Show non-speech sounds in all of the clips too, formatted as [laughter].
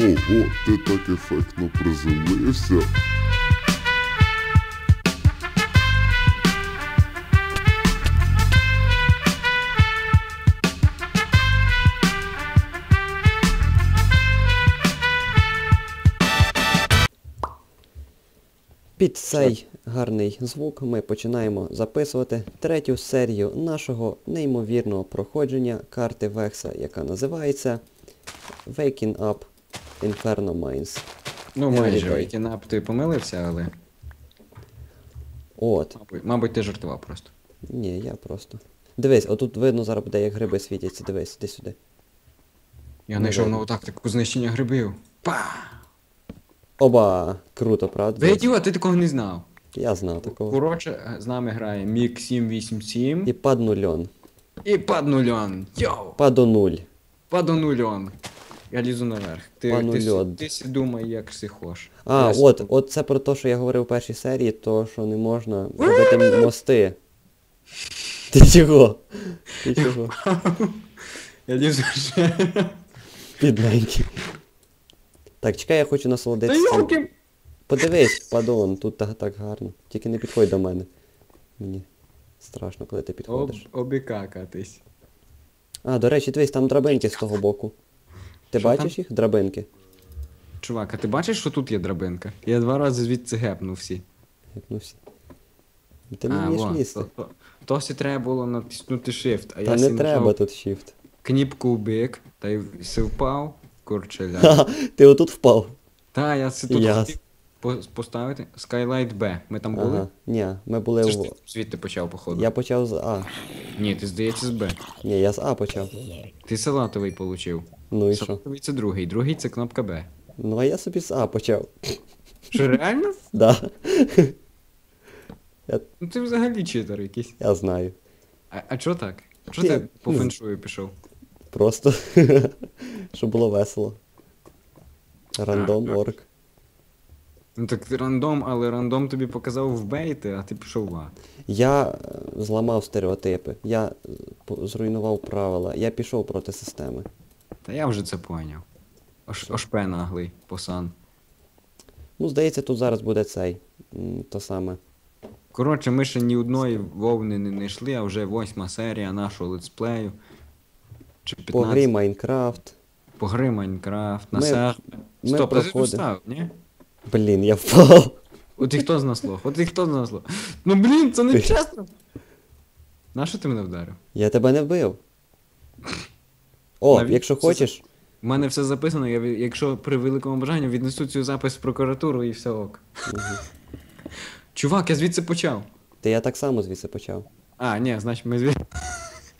Ого, ти так ефектно приземлився. Під цей гарний звук ми починаємо записувати третю серію нашого неймовірного проходження карти Векса, яка називається Waking Up Inferno Mines. Ну, майже. Вейкінап ти помилився, але. От. Мабуть, мабуть, ти жартував просто. Ні, я просто. Дивись, отут видно зараз буде, як гриби світяться. Дивись, іди сюди. Я знайшов нову тактику знищення грибів. Па! Оба! Круто, правда? Ви Дивись. ідіот, ти такого не знав. Я знав такого. Коротше, з нами грає Мік 787 І паднульон. і паднульон. Йоу! Падонуль. Падонульон. Я лізу наверх. Ти, ти, Панульон. ти, сі думай, як си хош. А, Я от, сі- от це про те, що я говорив у першій серії, то що не можна робити мости. Ти чого? Ти чого? [laughs] Я лізу ще. Підненький. Так, чекай, я хочу насолодитися. Подивись, падон, тут так, так гарно. Тільки не підходь до мене. Мені страшно, коли ти Об, підходиш. обікакатись. А, до речі, дивись, там драбинки з того боку. Ти Що бачиш їх? Драбинки. Чувак, а ти бачиш, що тут є драбинка? Я два рази звідси гепнув всі. Ну всі. Ти не вмієш місце. лізти. то, то, то всі треба було натиснути shift, а Та я не треба тут shift. кніпку в та й си впав, курчеля. Ха, ти отут впав. Та, я си тут Яс. хотів поставити. Skylight B. Ми там були? Ага. Ні, ми були Це ж в. ти звідти почав, походу. Я почав з А. Ні, ти здається з Б. Ні, я з А почав. Ти салатовий получив. Ну і що? Салатовий це другий, другий це кнопка Б. Ну а я собі з А почав. Що реально? [laughs] Да. Ну ти взагалі читер якийсь. Я знаю. А, а чо так? Чо Ти- по феншую пішов? Просто. [laughs] Щоб було весело. Рандом орг. Ну так ти рандом, але рандом тобі показав в Б йти, а ти пішов в А. Я е, зламав стереотипи. Я е, зруйнував правила. Я пішов проти системи. Та я вже це поняв. Ош, ошпе наглий, посан. Ну, здається, тут зараз буде цей. То саме. Коротше, ми ще ні одної вовни не знайшли, а вже восьма серія нашого летсплею. Чи 15. По грі Майнкрафт. По гри Майнкрафт, на Ми- Стоп, а ти проходимо. тут став, ні? Блін, я впав. От і хто з нас лох? От і хто з нас лох? Ну блін, це не чесно. Нащо ти мене вдарив? Я тебе не вбив. О, Навіть якщо це- хочеш. У мене все записано, я, якщо при великому бажанні віднесу цю запис в прокуратуру і все ок. Чувак, я звідси почав. Ти я так само звідси почав. А, ні, значить ми звідси.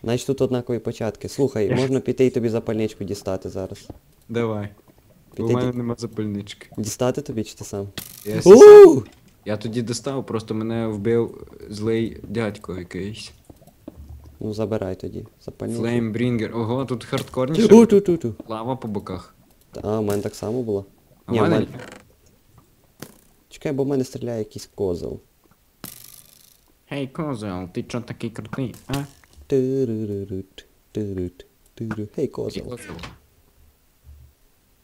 Значить тут однакові початки. Слухай, можна піти і тобі запальничку дістати зараз. Давай. У Піти мене ді- нема запальнички. Дістати тобі чи ти сам? Я, сі- я тоді достав, просто мене вбив злий дядько якийсь. Ну забирай тоді. Запальничку. Флеймбрінгер. Ого, тут хардкорніше. У, ту, ту, ту. Лава по боках. А, у мене так само було. А Ні, в мене мене... Чекай, бо в мене стріляє якийсь козел. Гей, козел, ти чо такий крутий, а? Тириририт, тирит, тири. Гей, козел. Козел.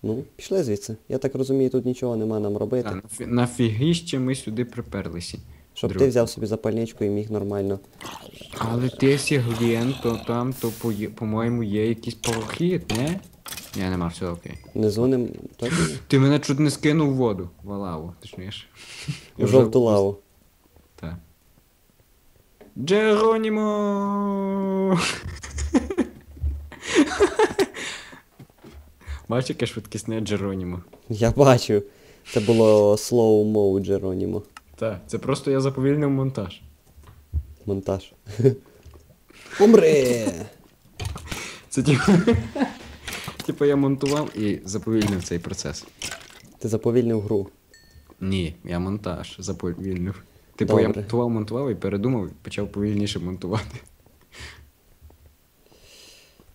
Ну, пішли звідси. Я так розумію, тут нічого нема нам робити. Та, нафі- Нафігіще ми сюди приперлися. Щоб друг. ти взяв собі запальничку і міг нормально. Але ти сіглін, то там, то по- по-моєму є якийсь прохід, не? Ні, нема, все окей. Внизу ним. Точно? Ти мене чуть не скинув в воду. В лаву, точніше. В жовту лаву. Так. Джеронімо! [laughs] Бачиш, яке швидкісне Джеронімо? Я бачу. Це було slow mo Джеронімо. Так, це просто я заповільнив монтаж. Монтаж. [laughs] Умри! Це типу. Типу я монтував і заповільнив цей процес. Ти заповільнив гру. Ні, я монтаж заповільнив. Типу я монтував, монтував і передумав, і почав повільніше монтувати.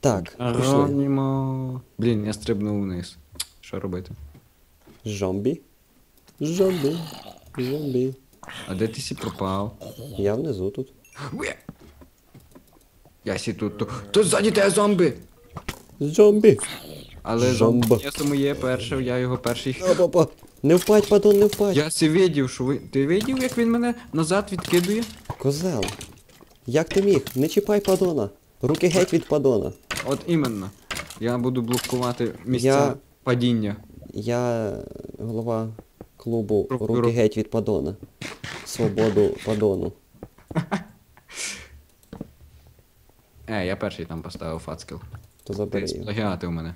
Так, пішли. Блін, я стрибнув вниз. Що робити? Зомбі. Зомбі. Зомбі. А де ти сі пропав? Я внизу тут. Уе! Я сі тут. то- Тут ззаді тебе зомби! Зомбі. Але Жомба. м'ясо моє перше, я його перший. Опа-па. Не впадь, падон, не впадь. Я сі видів, що ви. Ти видів, як він мене назад відкидує? Козел. Як ти міг? Не чіпай падона. Руки геть від падона. От іменно. Я буду блокувати місця Я- падіння. Я голова клубу Ру- Руки ру- геть від падона. Свободу падону. [laughs] Е, я перший там поставив фацкел. То Ти забери його. сплагіатив мене.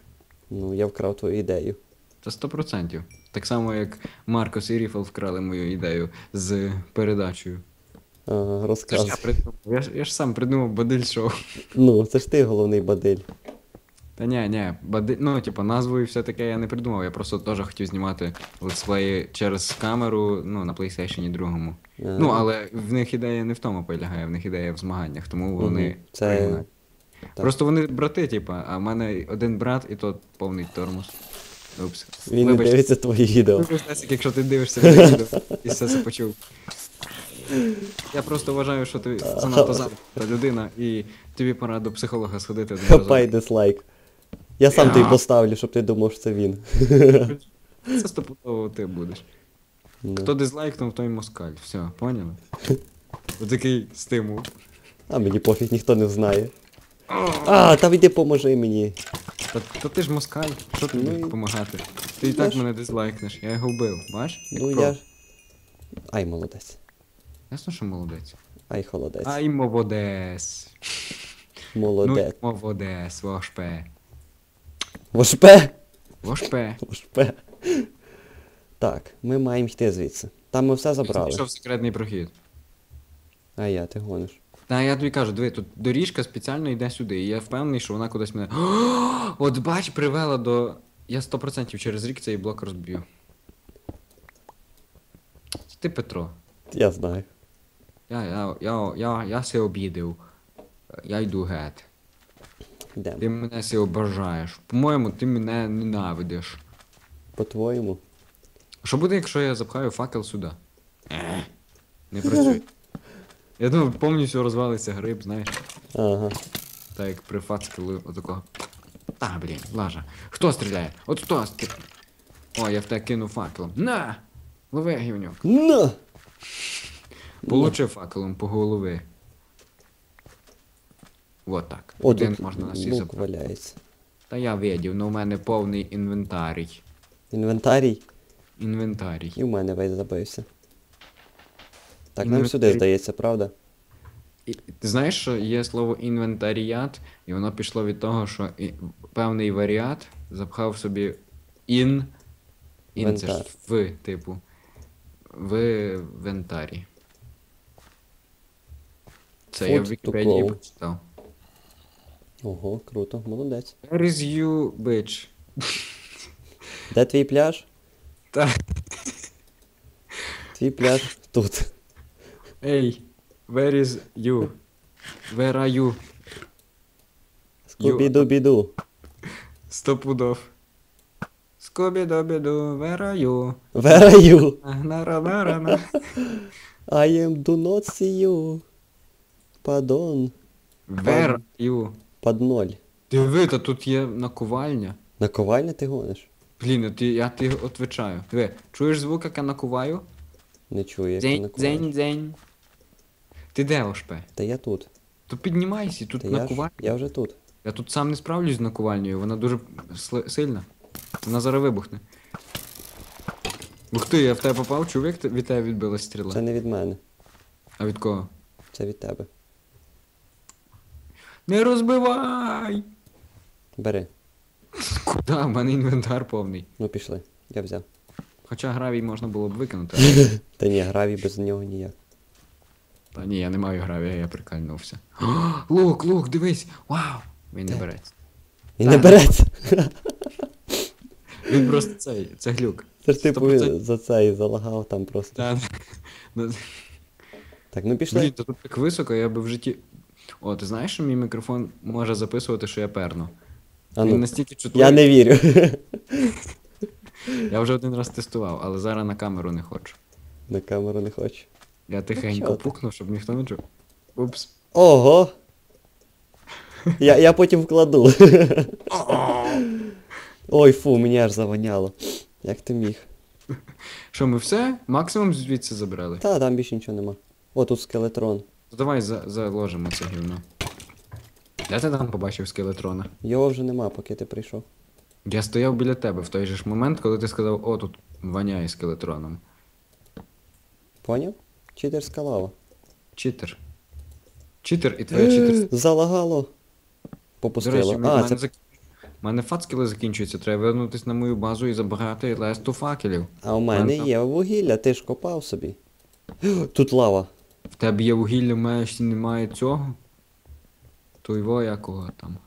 Ну, я вкрав твою ідею. Це 100%. Так само, як Маркос і Ріфл вкрали мою ідею з передачею. Ага, я придумав. Я ж, я ж сам придумав бадиль шоу. Ну, це ж ти головний бадель. Та ні, ні, бади... ну, типу, назву і все таке я не придумав. Я просто теж хотів знімати летсплеї через камеру, ну, на PlayStation 2. Ага. Ну, але в них ідея не в тому полягає, в них ідея в змаганнях, тому вони. Мгм. Це. приймають. так. Просто вони брати, типа, а в мене один брат і тот повний тормоз. Упс. Він не Вибач. дивиться твої відео. Вибач, Лесик, якщо ти дивишся відео і все це почув. Я просто вважаю, що ти занадто [laughs] занята людина, і тобі пора до психолога сходити Хапай [laughs] дизлайк. Я сам тобі поставлю, щоб ти думав, що це він. [laughs] Це стопудово ти будеш. Ну. Хто дизлайкнув, той москаль. Все, поняли? Отакий стимул. А мені пофіг, ніхто не знає. А, та йди поможи мені. Та, та ти ж москаль, що тобі Ну допомагати? Ти і так мене дизлайкнеш, я його вбив, бач? Ну я ж. Ай, молодець. Ясно, що молодець. Ай, холодець. Ай, молодець. Молодець. Ну, молодець, вошпе. Вошпе! Вошпе. Вошпе. Так, ми маємо йти звідси. Там ми все забрали. Пішов секретний прохід. А я, ти гониш. Та я тобі кажу, диви, тут доріжка спеціально йде сюди, і я впевнений, що вона кудись мене. [gasps] От бач, привела до. Я 100% через рік цей блок розб'ю. Це ти Петро. Я знаю. Я, я, я, я, я се обідив. Я йду геть. Йдемо. Ти мене се обажаєш. По-моєму, ти мене ненавидиш. По-твоєму. Що буде, якщо я запхаю факел сюди? Е, Не працює. [laughs] Я думаю, повністю розвалиться гриб, знаєш. Ага. Так як при фацкелу отакого. Та, блін, лажа. Хто стріляє? От хто стріляє? О, я в тебе кинув факелом. На! Лови гівнюк. На! Получи факелом по голові. Вот так. О, Один тут можна на лук забрати. валяється. Та я видів, но у мене повний інвентарій. Інвентарій. Інвентарій. І в мене весь забився. Так, нам Інвентарій. сюди здається, правда? І, ти знаєш, що є слово інвентаріат, і воно пішло від того, що і, певний варіат запхав собі ін. Ін це ж Вентар. в, типу. В вентарі. Це я в Вікіпедії go. прочитав. Ого, круто, молодець. Where is you, bitch? Де твій пляж? Та, Твій пляж тут. ей, where is you? Where are you? Скубіду-біду. Стопудов. Скобі-добі-ду, where are you? Where are you? [laughs] I am do not see you. Падон. Where are you? Под ноль. Диви, та тут є наковальня. Наковальня ти гониш? Блін, а ти, я ти отвечаю. Диви, чуєш звук, як я накуваю? Не чую, як ти Дзень, дзень, дзень. Ти де ошпе? Та я тут. То піднімайся, тут Та я, ж, накувальня. я вже тут. Я тут сам не справлюсь з наковальнею, вона дуже сли- сильна. Вона зараз вибухне. Ух ти, я в тебе попав, те- від тебе відбилась стріла. Це не від мене, А від кого? це від тебе. Не розбивай! Бери. [laughs] Куди? У мене інвентар повний. Ну пішли. Я взяв. Хоча гравій можна було б викинути. але- [laughs] Та ні, гравій без нього ніяк. Та ні, я не маю гравія, я прикальнувся. О, [gasps] лук, лук, дивись! Вау! Він не Де? береться. Він не Так. береться. Він просто цей, це глюк. Це ж типу 100%. за це і залагав там просто. Та, ну, Так, ну пішли. Блін, то тут так високо, я би в житті. О, ти знаєш, що мій мікрофон може записувати, що я перну? А Він ну, настільки чутливий. я не вірю. [laughs] Я вже один раз тестував, але зараз на камеру не хочу. На камеру не хочу. Я тихенько пукнув, щоб ніхто не чув. Упс. Ого! Я, я потім вкладу. [laughs] Ой, фу, мені аж завоняло. Як ти міг? Що, ми все? Максимум звідси забрали? Та, там більше нічого нема. О, тут скелетрон. То давай за, заложимо це гівно. Де ти там побачив скелетрона? Його вже нема, поки ти прийшов. Я стояв біля тебе в той же ж момент, коли ти сказав, о, тут воняє скелетроном. Поняв? Читерська лава. Читер. Читер і твоя читер. [gasps] Залагало. До Попустило. речі, а, мене, це... зак... мене фацкіли закінчуються, треба вернутися на мою базу і забрати лесту факелів. а у мене мене там- є вугілля, ти ж копав собі. [gasps] Тут лава. В тебе є вугілля, в мене ще немає цього. То його якого там.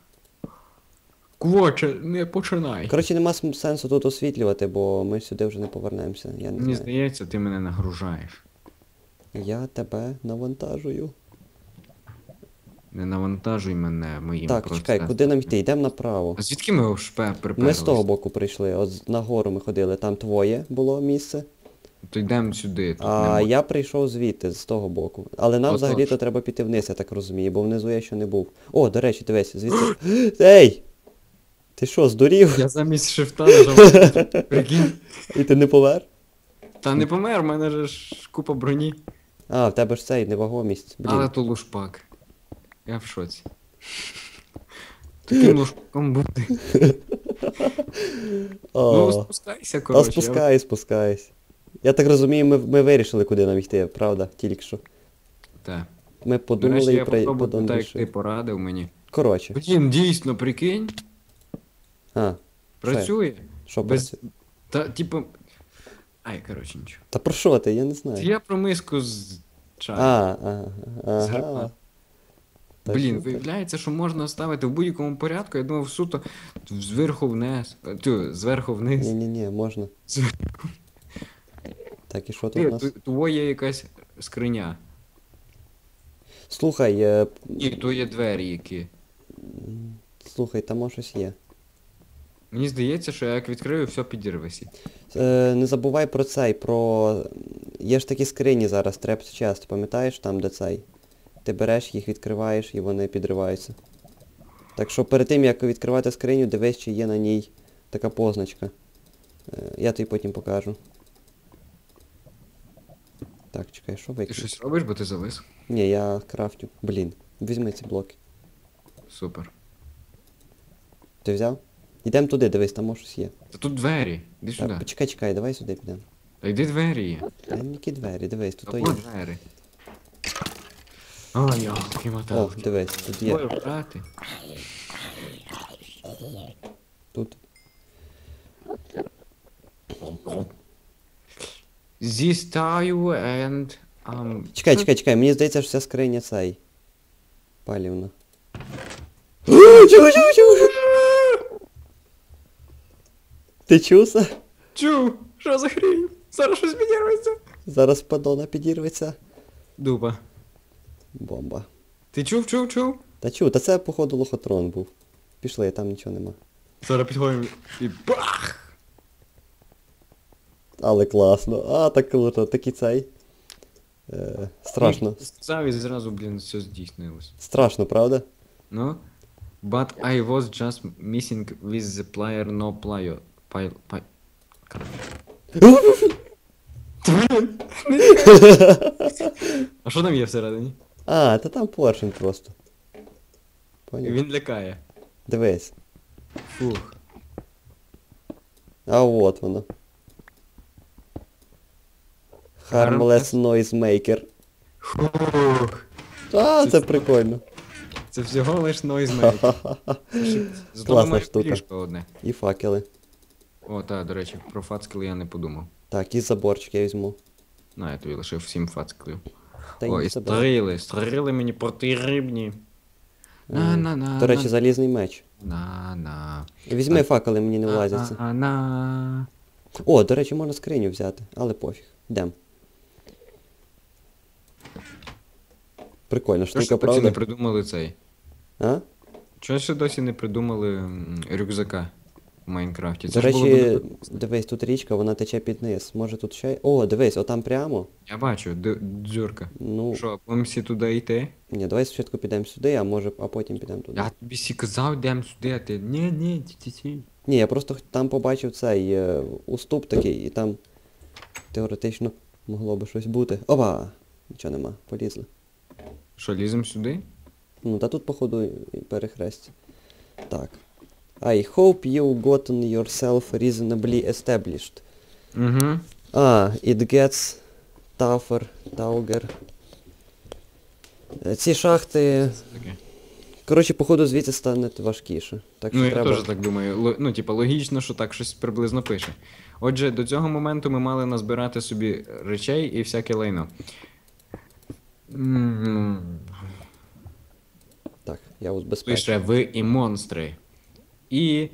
Квоче, не починай. Коротше, нема сенсу тут освітлювати, бо ми сюди вже не повернемося. Я не Мені знаю. здається, ти мене нагружаєш. Я тебе навантажую. Не навантажуй мене моїм Так, процесом. чекай, куди нам йти? Йдемо направо. А звідки ми шпе приперлись? Ми з того боку прийшли, от з- нагору ми ходили, там твоє було місце. То йдемо сюди. Тут А нема. я прийшов звідти, з того боку. Але нам Отож. взагалі-то треба піти вниз, я так розумію, бо внизу я ще не був. О, до речі, дивись, звідси. [gasps] Ей! Ти що, здурів? Я замість шифта [laughs] нажав. Прикинь. І ти не помер? Та не помер, в мене же ж купа броні. А, в тебе ж цей невагомість. Блін. Але то лушпак. Я в шоці. Таким лушпаком бути. [laughs] О, Ну, спускайся, Та коротше. спускаюсь, спускаюсь. Я так розумію, ми, ми вирішили, куди нам йти, правда, тільки що. Так. Ми подумали речі, і я при... потім так, як ти порадив мені. Коротше. Блін, дійсно, прикинь, А, працює. що Без... працює? Та, типу... Ай, коротше, нічого. Та про що ти? Я не Це знаю. я про миску з чаю. А, З ага. Та Блін, що виявляється, що можна ставити в будь-якому порядку. Я думав, суто зверху вниз. Тю, зверху вниз. Ні-ні-ні, можна. Зверху. Так, і що тут у нас? того є якась скриня. Слухай, е, Ні, то є двері які. слухай, там щось є. Мені здається, що я як відкрию, все підірвесі. Е, не забувай про цей, про. Є ж такі скрині зараз, треп чест, пам'ятаєш там, де цей? Ти береш їх, відкриваєш і вони підриваються. Так що перед тим, як відкривати скриню, дивись, чи є на ній така позначка. Е, я тобі потім покажу. Так, чекай, що Ти викинути? щось робиш, бо ти завис? Ні, я крафтю. Блін, візьми ці блоки. Супер. Ти взяв? Йдемо туди, дивись, там може щось є. Та тут двері. Іди сюди. Почекай, чекай, давай сюди підемо. Та йди двері є. Та які двері, дивись, тут Та то є. от двері. О, йолки О, моталки. дивись, тут є. Ой, брати. Тут. This tile and... Um, Чекай, чекай, чекай, мені здається, що ця скриня цей. Палівна. [gasps] Чув, чув, чув! Ти чувся? Чу, що за хрінь? Зараз щось підірветься. Зараз падона підірветься. Дуба. Бомба. Ти чув, чув, чув? Та чув, та це походу лохотрон був. Пішли, там нічого нема. Зараз підходимо і бах! Але класно. А, так круто, такий цей. Е, страшно. Сказав і зразу, блін, все здійснилось. Страшно, правда? Ну? But I was just missing with the player no player. Пай... Пай... [laughs] А що там є всередині? А, та там поршень просто. Поняв? Він лякає. Дивись. Фух. А от воно. Harmless Noise Maker. А, це прикольно. Це всього лиш. [laughs] Зато Класна штука. одне. І факели. О, так, до речі, про фацкіли я не подумав. Так, і заборчик я візьму. На, я тобі лишив сім фацкілів. Та О, і стріли, стріли мені протирибні. На-на-на. До речі, залізний меч. На-на. Візьми факели, мені не влазяться. На-на. О, до речі, можна скриню взяти, але пофіг. Йдем. Прикольна Чого штука, ж досі не придумали цей? А? Чого ще досі не придумали рюкзака в Майнкрафті? До ж було б дивись, тут річка, вона тече під низ. Може тут ще. О, дивись, отам прямо. Я бачу, д- дзюрка. Ну, Що, будемо всі туди йти? ні, давай спочатку підемо сюди, а може, а потім підемо туди. Я тобі сі казав, йдемо сюди, а ти ні, ні, ті ті ті Ні, я просто х- там побачив цей е, уступ такий, і там теоретично могло би щось бути. Опа! Нічого нема, полізли. Що, ліземо сюди? Ну, та тут, походу, і перехрестя. Так. I hope you gotten yourself reasonably established. Угу. А, it gets tougher, tauger. Е, Ці шахти. Таке. Коротше, походу звідси стане важкіше. Так що Ну, я треба. теж так думаю. Ло- Ну, типа, логічно, що так щось приблизно пише. Отже, до цього моменту ми мали назбирати собі речей і всяке лайно. Так, я убезпечу. Пише ви і монстри. І.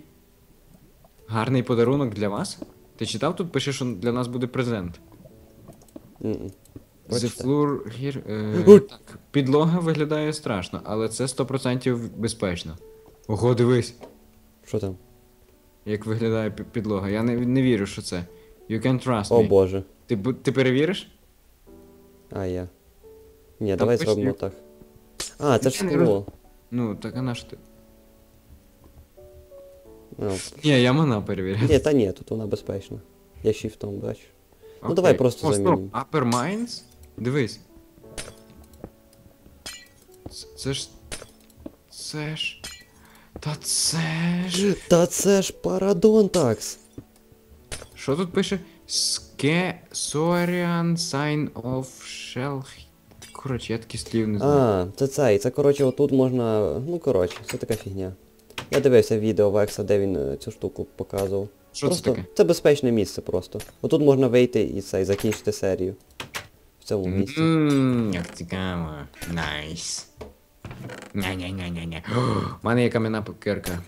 Гарний подарунок для вас. Ти читав тут пише, що для нас буде презент. The floor here, е, так, підлога виглядає страшно, але це 100% безпечно. Ого, дивись, Що там? як виглядає підлога. Я не, не вірю, що це. You can trust О me. боже. Ти, ти перевіриш? А я. Ні, давай пише- зробимо так. А, це ж не скло. Ну, так а на що ти? А, Ні, я мана перевіряю. Ні, та ні, тут вона безпечна. Я shiftом бачу. Ну, Окей. давай просто О, замінимо. Upper Mines? Дивись. Це, це ж. Це ж. Та це ж. Та це ж Парадонтакс! Що тут пише? Ske Sign of Shell. Коротше, я таких слів не знаю. А, це цей, це коротше отут можна. Ну коротше, це така фігня. Я дивився відео Векса, де він е, цю штуку показував. Що просто це таке? це безпечне місце просто. Отут можна вийти і цей, закінчити серію. В цьому місці. Ммм, як цікаво. Найс. Ня-ня-ня-ня-ня. У мене є кам'яна покерка.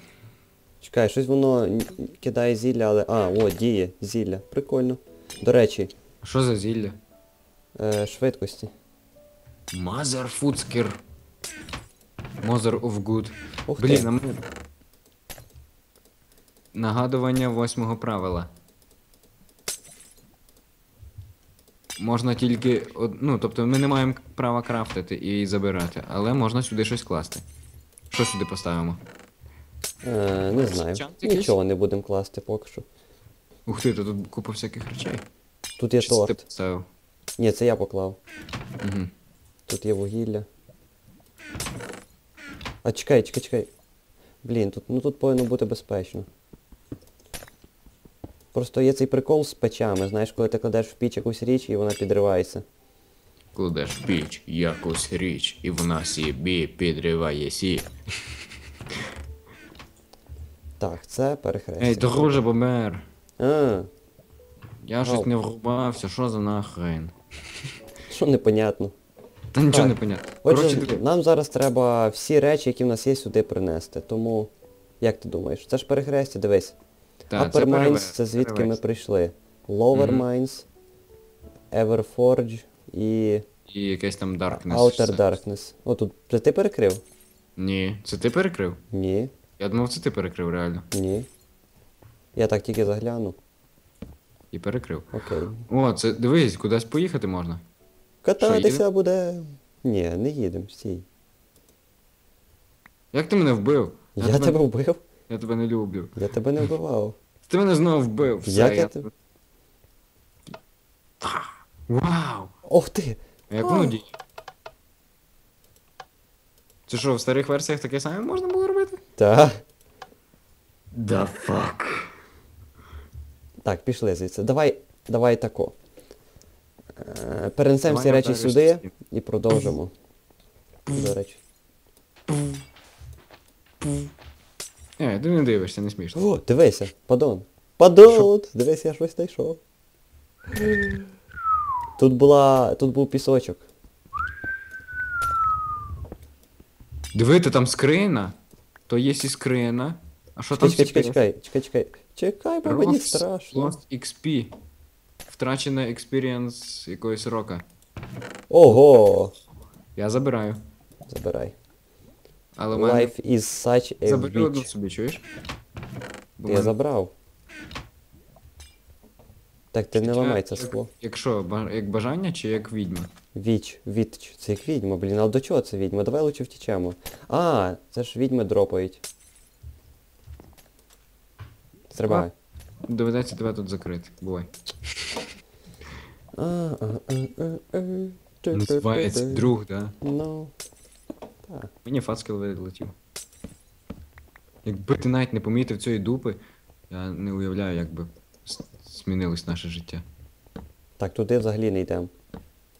Чекай, щось воно н- кидає зілля, але. А, о, діє, зілля. Прикольно. До речі, Що за зілля? е, швидкості. Mother Foodsker. Mother of Good. Ух Блін, ти. а ми... Нагадування восьмого правила. Можна тільки. од- Ну, тобто ми не маємо права крафтити і забирати, але можна сюди щось класти. Що сюди поставимо? Е, не знаю. Чант якийсь? Нічого не будемо класти поки що. Ух ти, то тут купа всяких речей. Тут є Чи це ти торт. поставив? Ні, це я поклав. Угу. Тут є вугілля. А чекай, чекай, чекай. Блін, тут, ну тут повинно бути безпечно. Просто є цей прикол з печами, знаєш, коли ти кладеш в піч якусь річ і вона підривається. Кладеш в піч якусь річ, і вона собі підриває сі. Так, це перехрестя. Ей, друже бомер. А, Я щось не врубався, що за нахрен? що непонятно. Та нічого Так. не понятно. Отже, Коротше, нам зараз треба всі речі, які в нас є, сюди принести. Тому, як ти думаєш, це ж перехрестя, дивись. Та, це Mines перевес, це звідки ми перевес. прийшли. Lower Мгм. Mines, Everforge і І якесь там Darkness. Outer все. Darkness. О, тут це ти перекрив? Ні, це ти перекрив? Ні, Я думав, це ти перекрив реально. ні. Я так тільки загляну. І перекрив. Окей. О, це дивись, кудись поїхати можна. Кататися буде. Ні, не їдемо, стій. Як ти мене вбив? Я, тебе вбив? Я тебе не люблю. Я тебе не вбивав. Ти мене знову вбив. Все, Як я я тебе- Вау! Ох ти! А як воно діє? Це що, в старих версіях таке саме можна було робити? Та. Да fuck. Так, пішли звідси. Давай, давай тако. Перенесемо всі речі сюди і продовжимо. До речі. Е, ти не дивишся, не смішно. О, дивися, падон. Падон! Дивись, я щось знайшов. Тут була. Тут був пісочок. Дивити, там скрина. То є і скрина. А що там Чекай, чекай, чекай, чекай, чекай. Чекай, бо мені страшно. Lost XP. Втрачена експірієнс якогось рока. Ого! Я забираю. Забирай. Але в мене... Life is such a Забери одну bitch. собі, чуєш? Бо Я мене- забрав. Так, ти не Як- ламай це як- скло. Якщо, ба- як бажання чи як відьма? Віч, віч, це як відьма, блін, а до чого це відьма? Давай лучше втічемо. А, це ж відьми дропають. Стрибай. Доведеться тебе тут закрити. Бувай. Називається друг, да? Ну. Так. Мені фацкіл вилетів. Якби ти навіть не помітив цієї дупи, я не уявляю, як би змінилось наше життя. Так, туди взагалі не йдемо.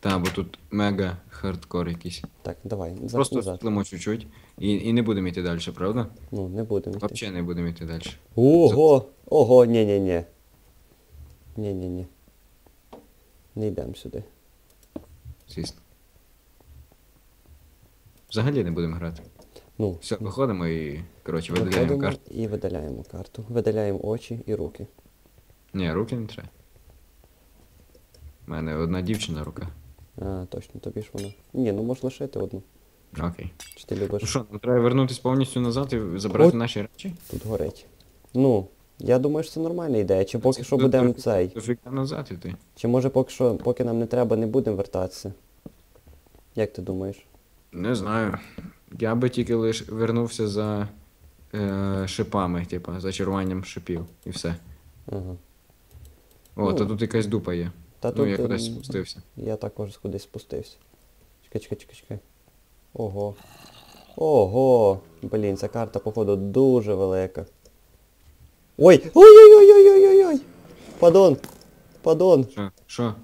Та, бо тут мега хардкор якийсь. Так, давай, назад, Просто назад. світлимо чуть-чуть і, і не будемо йти далі, правда? Ну, не будемо йти. Взагалі не будемо йти далі. Ого! Ого, ні-ні-ні. Ні-ні-ні. Не йдемо сюди. Звісно. Взагалі не будемо грати. Ну, Все, виходимо і, коротше, видаляємо виходимо карту. і видаляємо карту. Видаляємо очі і руки. Ні, руки не треба. У мене одна дівчина рука. А, точно, тобі ж вона. Ні, ну можеш лишити одну. Окей. Чи ти любиш? Ну що, нам треба вернутися повністю назад і забрати От. наші речі? Тут горить. Ну, я думаю, що це нормальна ідея. Чи поки Це що будемо цей. Дофіга назад іти. Чи може поки що, поки нам не треба, не будемо вертатися? Як ти думаєш? Не знаю. Я би тільки лиш вернувся за е, шипами, типа, за чаруванням шипів. І все. Ага. О, Ну. та тут якась дупа є. Та ну, тут, я кудись ем, спустився. Я також кудись спустився. Чекай, чекай, чекай, чекай. Ого. Ого! Блін, ця карта, походу, дуже велика. Ой! Ой-ой-ой-ой-ой-ой-ой! Падон! Падон! Що? Що?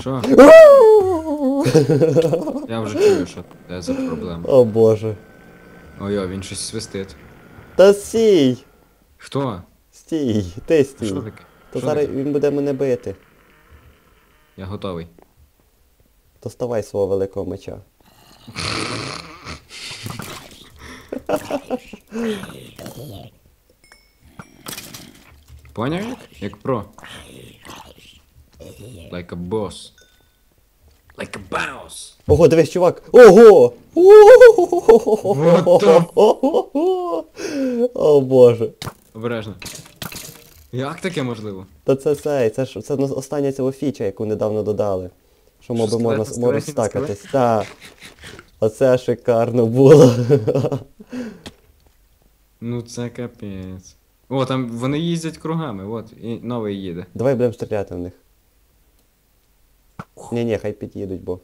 Що? [laughs] Я вже чую, що це за проблема. О боже. Ой-ой, він щось свистить. Та стій! Хто? Стій! Ти Що стій! таке? То Що зараз він буде мене бити. Я готовий. Доставай свого великого меча. Поняв як? Як про. Like a boss. Like a boss. Ого, дивись, чувак! Ого! О боже. Обережно. Як таке можливо? Та це цей, це ж це остання цього фіча, яку недавно додали. Що моби можна, можна стакатись. Так. Оце шикарно було. Ну це капець. О, там вони їздять кругами, от, і новий їде. Давай будемо стріляти в них. Ні, ні, хай під'їдуть, бо.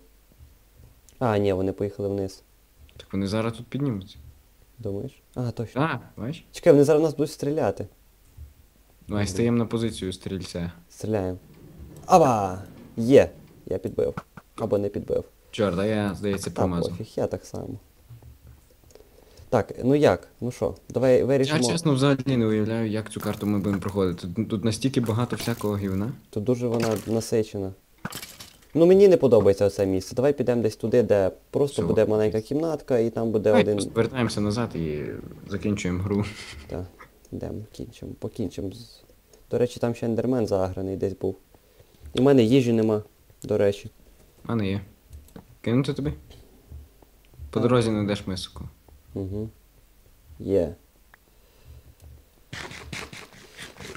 А, ні, вони поїхали вниз. Так вони зараз тут піднімуться. Думаєш? А, точно. А, бачиш? Чекай, вони зараз нас будуть стріляти. Давай стаємо на позицію стрільця. Стріляємо. Аба! Є! Я підбив. Або не підбив. Чорт, а я, здається, Та промазав. пофіг, я так само. Так, ну як? Ну що, давай Я вирішимо. чесно взагалі не уявляю, як цю карту ми будемо проходити. Тут, тут настільки багато всякого гівна. Тут дуже вона насичена. Ну мені не подобається це місце. Давай підемо десь туди, де просто Чого? буде маленька кімнатка і там буде Давай один. просто вертаємося назад і закінчуємо гру. Так, йдемо, кінчимо, покінчимо. з- До речі, там ще ендермен заграний десь був. І в мене їжі нема, до речі. У мене є. Кинути тобі? По дорозі знайдеш миску. Угу. Є.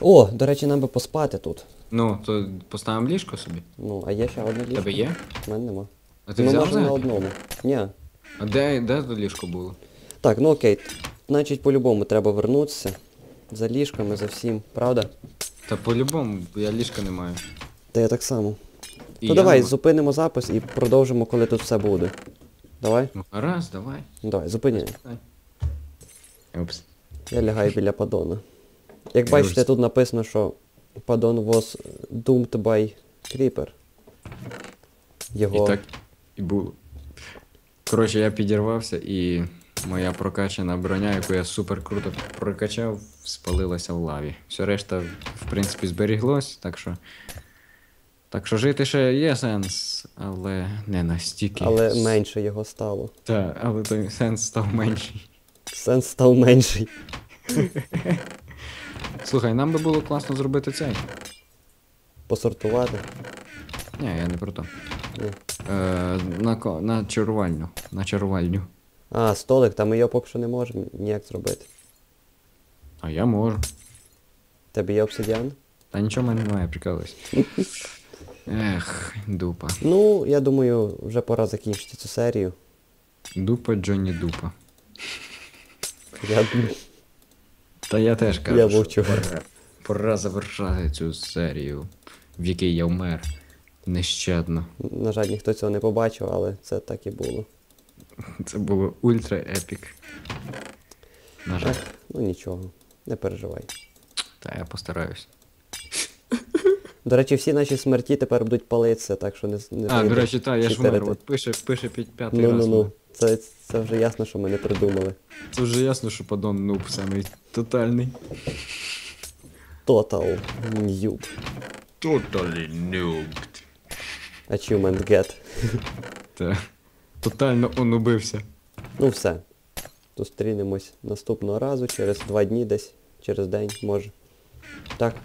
О, до речі, нам би поспати тут. Ну, то поставимо ліжко собі. Ну, а є ще одне ліжко. Тебе є? У мене нема. А ти ну, взяв може на взагалі? одному. Ні. А де, де то ліжко було? Так, ну окей. Значить, по-любому треба вернутися. За ліжками, за всім, правда? Та по-любому, я ліжка не маю. Та я так само. І я давай, не маю. зупинимо запис і продовжимо, коли тут все буде. Давай? Ну гаразд, давай. Ну, Давай, зупиняй. Упс. Я лягаю біля падона. Як Я бачите, вже- тут написано, що падон was doomed by creeper. Його. І так і було. Коротше, я підірвався і моя прокачана броня, яку я супер круто прокачав, спалилася в лаві. Все решта, в принципі, зберіглось, так що. Так що жити ще є сенс, але не настільки. Але менше його стало. Так, але той сенс став менший. Сенс став менший. [laughs] Слухай, нам би було класно зробити цей. Посортувати. Ні, я не про то. Е, на, на чарувальню. На чарувальню. А, столик, там ми його поки що не можемо ніяк зробити. А я можу. Тебе є обсидіан? Та нічого в мене немає, прикалуюсь. Ех, дупа. Ну, я думаю, вже пора закінчити цю серію. Дупа Джонні Дупа. Я... Та я теж кажу, Я що мовчу. пора, пора завершати цю серію, в якій я вмер нещадно. На жаль, ніхто цього не побачив, але це так і було. [laughs] Це було ультра епік. На жаль, ну нічого, не переживай. та я постараюсь. До речі, всі наші смерті тепер будуть палитися, так що не, не А, до речі, та, я ж вмер, от пише, пише під п'ятий Ну, раз. ну, ну. Це, це вже ясно, що ми не придумали. Це вже ясно, що подон нуб самий тотальний. Total Noob. Totally noobed. Achievement Get. Та. Тотально онубився. Ну все. Зустрінемось наступного разу, через два дні десь, через день, може. Так,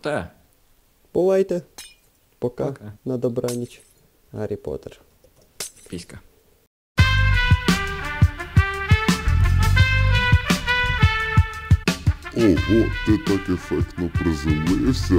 Та. бувайте. Пока. Пока. На добраніч. Гаррі Поттер. Піська. Ого, ти так ефектно приземлився.